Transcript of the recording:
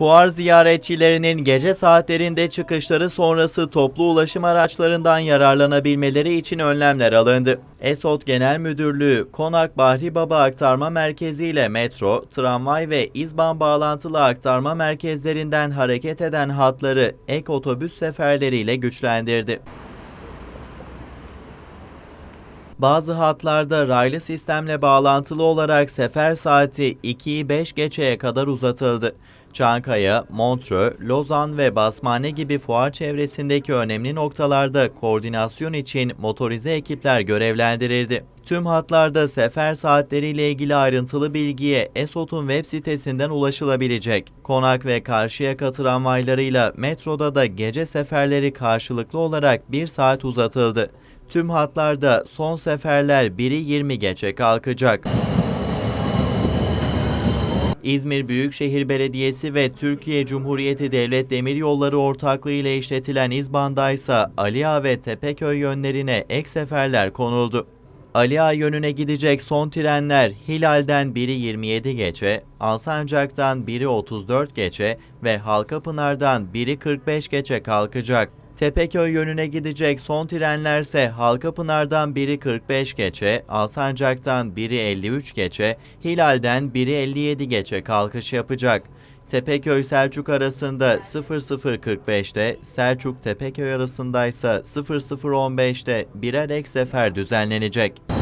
Fuar ziyaretçilerinin gece saatlerinde çıkışları sonrası toplu ulaşım araçlarından yararlanabilmeleri için önlemler alındı. ESOT Genel Müdürlüğü, Konak Bahri Baba Aktarma Merkezi ile metro, tramvay ve İzban bağlantılı aktarma merkezlerinden hareket eden hatları ek otobüs seferleriyle güçlendirdi. Bazı hatlarda raylı sistemle bağlantılı olarak sefer saati 2'yi 5 geçeye kadar uzatıldı. Çankaya, Montreux, Lozan ve Basmane gibi fuar çevresindeki önemli noktalarda koordinasyon için motorize ekipler görevlendirildi. Tüm hatlarda sefer saatleriyle ilgili ayrıntılı bilgiye ESOT'un web sitesinden ulaşılabilecek. Konak ve Karşıyaka tramvaylarıyla metroda da gece seferleri karşılıklı olarak 1 saat uzatıldı. Tüm hatlarda son seferler 1'i 20 geçe kalkacak. İzmir Büyükşehir Belediyesi ve Türkiye Cumhuriyeti Devlet Demiryolları ortaklığı ile işletilen İzban'da ise Aliağa ve Tepeköy yönlerine ek seferler konuldu. Aliağa yönüne gidecek son trenler Hilal'den biri 27 geçe, Alsancak'tan biri 34 geçe ve Halkapınar'dan biri 45 geçe kalkacak. Tepeköy yönüne gidecek son trenlerse Halkapınar'dan biri 45 geçe, Alsancak'tan biri 53 geçe, Hilal'den biri 57 geçe kalkış yapacak. Tepeköy Selçuk arasında 00.45'te, Selçuk Tepeköy arasındaysa 00.15'te birer ek sefer düzenlenecek.